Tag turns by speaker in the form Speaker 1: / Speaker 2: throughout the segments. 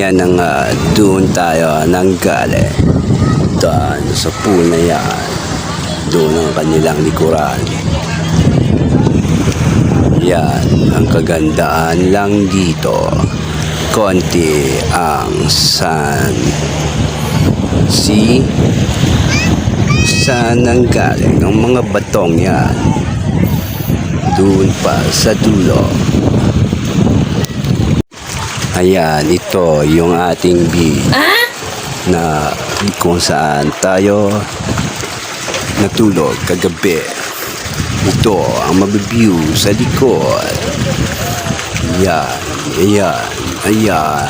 Speaker 1: Ayan na nga, doon tayo nang galing. Doon sa pool na yan. Doon ang kanilang likuran. Yan, ang kagandaan lang dito. Konti ang sun. See? Saan ang galing ang mga batong yan? Doon pa sa dulo. Ayan, ito yung ating beach na kung saan tayo natulog kagabi. Ito ang mabibiew sa likod. Ayan, ayan, ayan.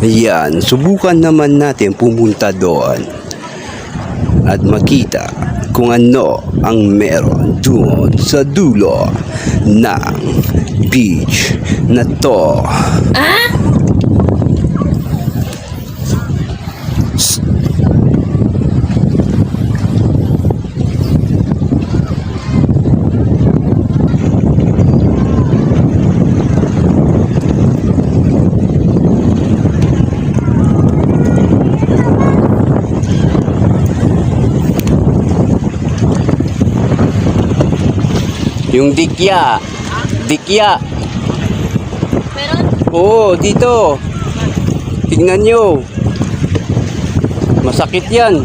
Speaker 1: Ayan, subukan naman natin pumunta doon at makita kung ano ang meron doon sa dulo ng beach na to. Yung dikya. Dikya.
Speaker 2: Meron?
Speaker 1: Oo, dito. Tingnan nyo. Masakit yan.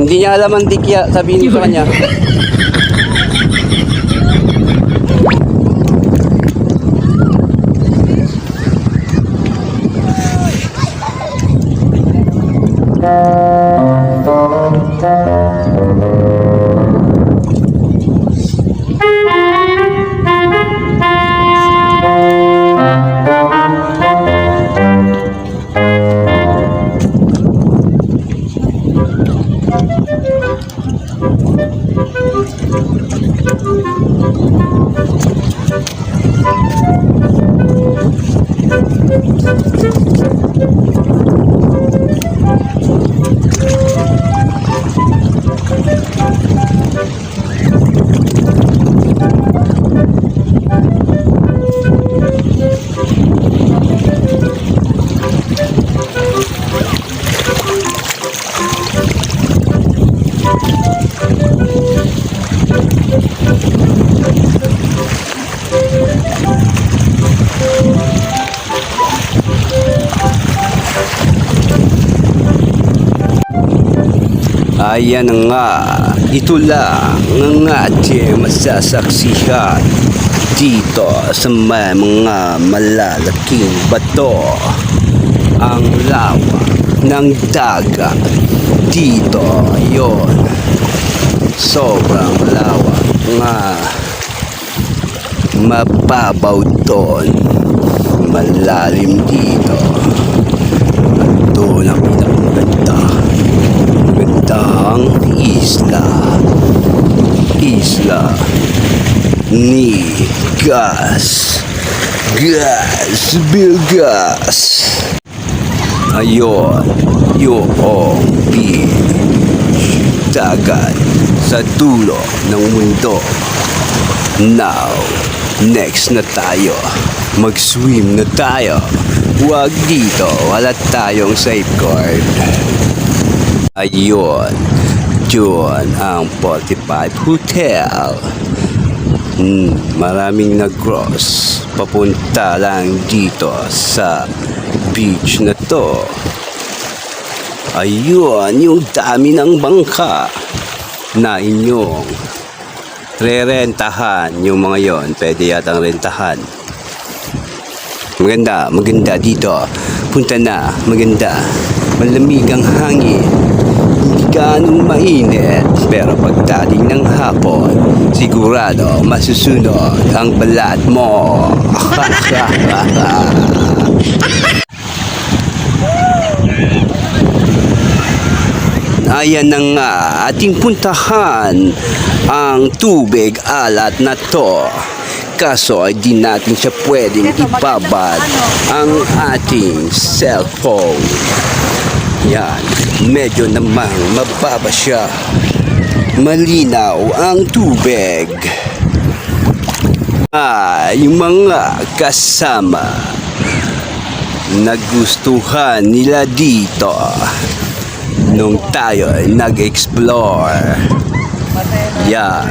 Speaker 1: Hindi niya alam ang dikya. Sabihin niyo sa kanya. Ayan nga, ito lang ang ating masasaksihan dito sa mga malalaking bato. Ang lawak ng dagat dito, yon Sobrang lawak nga mababaw doon. Malalim dito. At doon ang pinakamaganda magandang isla. Isla ni Gas. Gas Bilgas. Ayon, yung beach. Dagat sa dulo ng mundo. Now, next na tayo. Mag-swim na tayo. Huwag dito, wala tayong safeguard. Ayun. Yun ang 45 Hotel. Hmm, maraming nag-cross. Papunta lang dito sa beach na to. Ayun, yung dami ng bangka na inyong re-rentahan. Yung mga yon, pwede yatang rentahan. Maganda, maganda dito. Punta na, maganda. Malamig ang hangin. Ganong mainit. Pero pagdating ng hapon, sigurado masusunod ang balat mo. Ayan na nga, ating puntahan ang tubig alat na to. Kaso ay di natin siya pwedeng ibabad ang ating cellphone. Yan, medyo namang mababa siya. Malinaw ang tubig. Ah, yung mga kasama nagustuhan nila dito nung tayo ay nag-explore. Yan.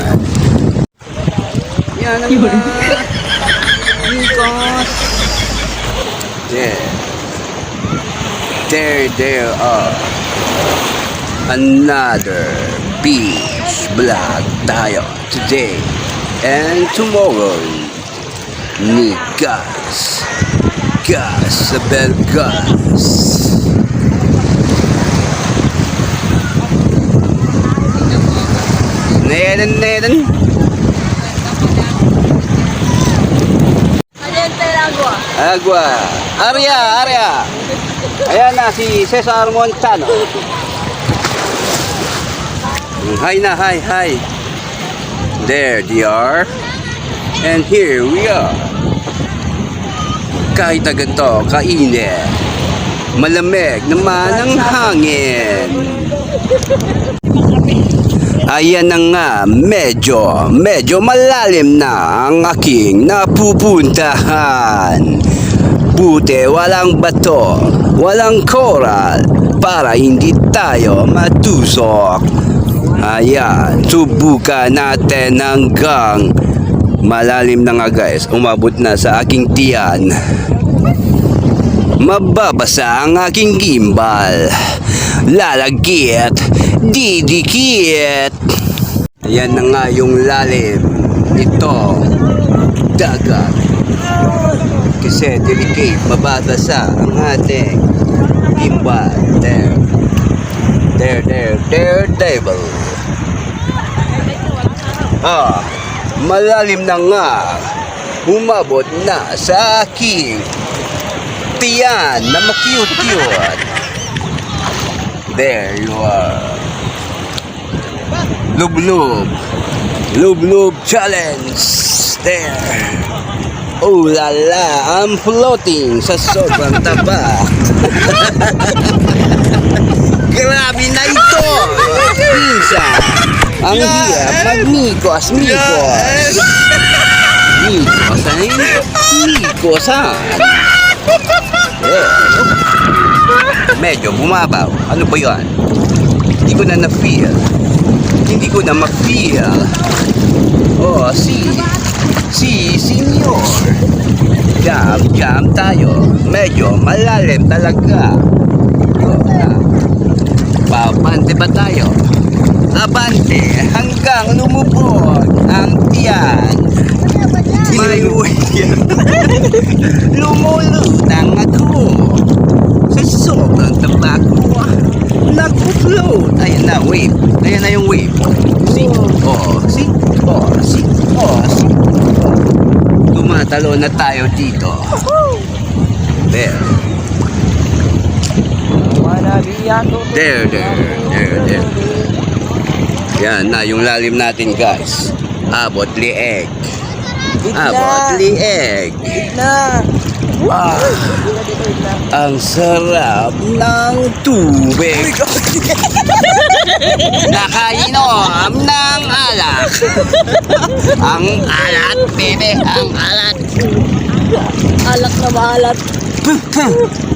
Speaker 1: Yan ang mga. There. There, there are another beach vlog tayo today and tomorrow ni Gas. Gas, Abel Gas. Neden.
Speaker 2: Agua.
Speaker 1: Arya, Arya. Ayan na si Cesar Montano. Hi na, hi, hi. There they are. And here we are. Kahit na ganito, kainit. Malamig naman ang hangin. Ayan na nga, medyo, medyo malalim na ang aking napupuntahan. Buti walang bato, walang coral, para hindi tayo matusok. Ayan, subukan natin hanggang malalim na nga guys, umabot na sa aking tiyan. Mababasa ang aking gimbal. Lalagkit, didikit. Ayan na nga yung lalim nito. Dagat. Kasi delicate, mababasa ang ating gimbal. There. There, there, there, table. Ah, malalim na nga. Umabot na sa aking tiyan na makiyot-cute. There you are. Lub-lub. Lub-lub challenge. There. Oh la la, I'm floating sa sobrang taba. Grabe na ito! Minsan, ang hirap magmikos, mikos. Mikos, ay? Mikos, ha? Eh, medyo bumabaw. Ano ba yan? Hindi ko na na-feel. Hindi ko na ma-feel. Oh, si, si, senior. Jam, jam tayo. Medyo malalim talaga. Oh, na. Babante ba tayo? Abante hanggang lumubog ang tiyan. May Lumulutang ako sa sobrang tabako. Nag-float. Ayan na, wave. Ayan na yung wave. See? Oh, see? Oh, see? Oh, see? Tumatalo na tayo dito. There. There, there, there, there. Yan na, yung lalim natin guys. Abot lieg. Abot lieg.
Speaker 3: Na!
Speaker 1: Ah, ang sarap ng tubig. Nakainom ng alak. ang alat, bebe, ang alat.
Speaker 2: Alak na maalat.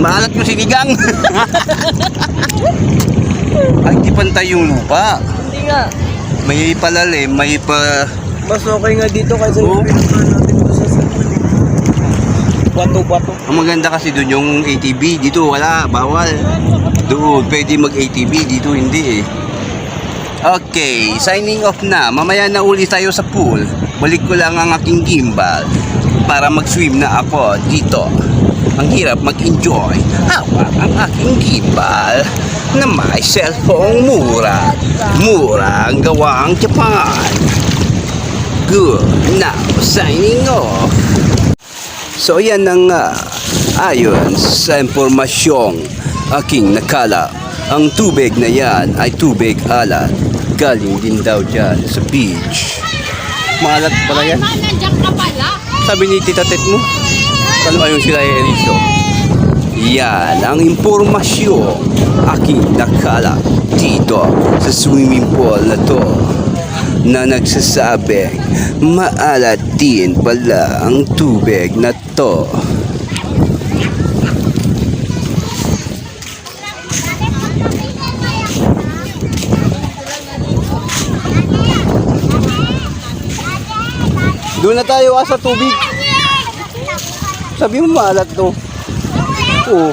Speaker 1: Maalat yung sinigang. Ay, di pantay yung lupa.
Speaker 2: Hindi nga.
Speaker 1: May palalim, may pa...
Speaker 3: Mas okay nga dito kaysa
Speaker 1: Oo.
Speaker 3: yung pinuntahan natin doon sa sa Bato-bato.
Speaker 1: Ang maganda kasi doon yung ATV. Dito wala, bawal. Doon, pwede mag-ATV. Dito hindi eh. Okay, signing off na. Mamaya na uli tayo sa pool. Balik ko lang ang aking gimbal para mag-swim na ako dito. Ang hirap mag-enjoy. Hawak ang aking gimbal na may cellphone mura. Mura ang gawang Japan. Good. Now, signing off. So yan na nga, ayon sa impormasyong aking nakala, ang tubig na yan ay tubig alat. Galing din daw dyan sa beach. Maalat pala yan. Sabi ni Tita Tet mo, ano ayon sila Eriso? Yan ang impormasyon aking nakala dito sa swimming pool na to na nagsasabing maalat din pala ang tubig na to. Doon na tayo ah, sa tubig. Sabi mo maalat to. Oo. Oh.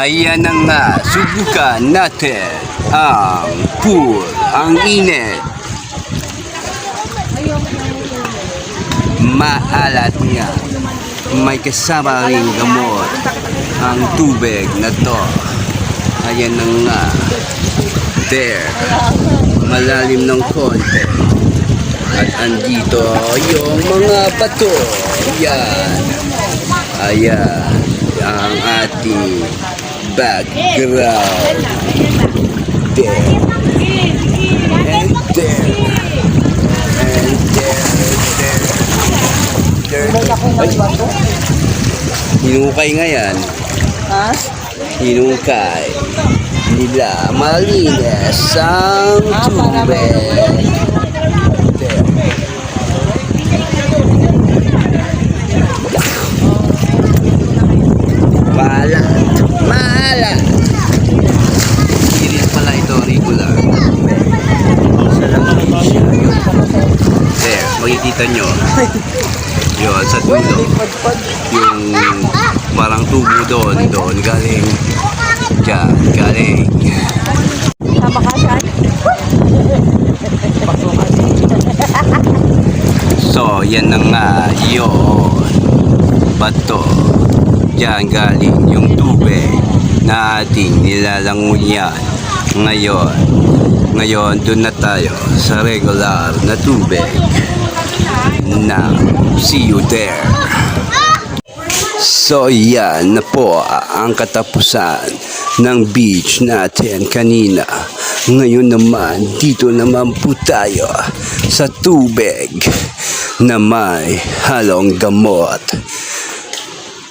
Speaker 1: Ayan na nga, subukan natin ang pool, ang init. Maalat nga. May kasama rin gamot ang tubig na to. Ayan na nga. There. Malalim ng konti. At andito yung mga bato. Yan. Ayan. Ang ating background. There. And there. And there. There. There. Ay. Hinukay nga yan.
Speaker 3: Ha?
Speaker 1: Hinukay nila malinis ang tubig. There. Maalat. Maalat. Iris pala ito, regular. Sa lang siya. Yun. There, makikita nyo. Yun, sa dulo.
Speaker 3: Padpad.
Speaker 1: Yung parang tubo doon, doon galing. Diyan, galing.
Speaker 2: Tama ka siya.
Speaker 1: So, yan na nga, yun. Bato. Diyan galing yung tubig na ating nilalangunyan. Ngayon, ngayon doon na tayo sa regular na tubig na see you there. So yan na po ang katapusan ng beach natin kanina. Ngayon naman, dito naman po tayo sa tubig na may halong gamot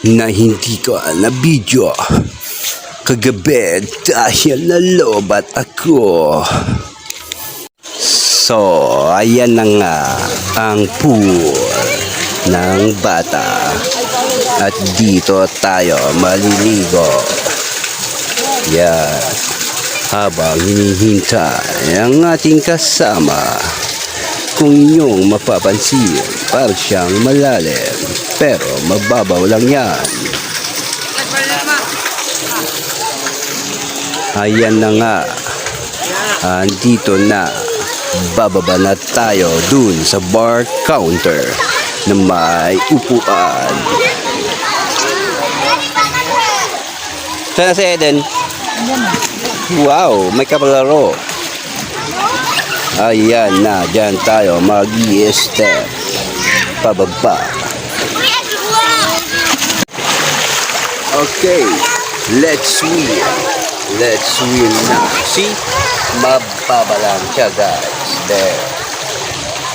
Speaker 1: na hindi ko na video kagabi dahil nalobat ako. So, ayan na nga ang pool ng bata. At dito tayo maliligo. Yan. Habang hinihintay ang ating kasama. Kung inyong mapapansin, parang siyang malalim. Pero mababaw lang yan. Ayan na nga. Andito na. Bababa na tayo dun sa bar counter na may upuan. Sana si Eden. Wow, may kapalaro. Ayan na, dyan tayo mag step Pababa. Okay, let's swim. Let's swim na. See? Mababa lang siya, guys. There.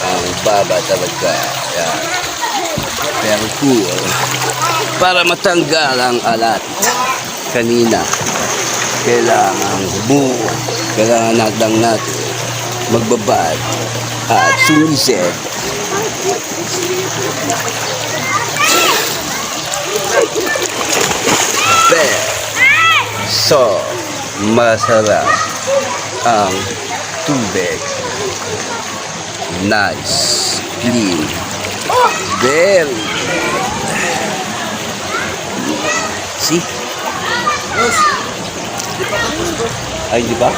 Speaker 1: Ang baba talaga. Yan. Pero cool. Para matanggal ang alat. Kanina. Kailangan buo. Kailangan natin natin magbabad at sumisid. So, masarap ang tubig. Nice, clean, very See? Ay, di ba?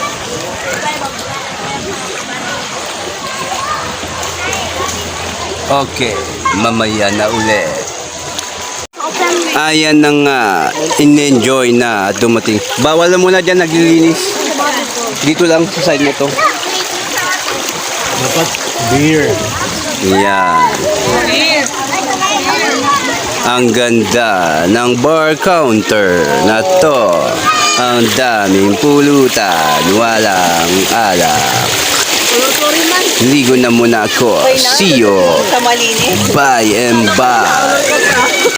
Speaker 1: Okay, mamaya na ulit. Ayan na nga, in-enjoy na dumating. Bawal na muna dyan naglilinis. Dito lang sa side mo to.
Speaker 3: Dapat beer.
Speaker 1: Yan. Ang ganda ng bar counter na to. Ang daming pulutan, walang alak. Ligo na muna ako. See you. Bye and bye.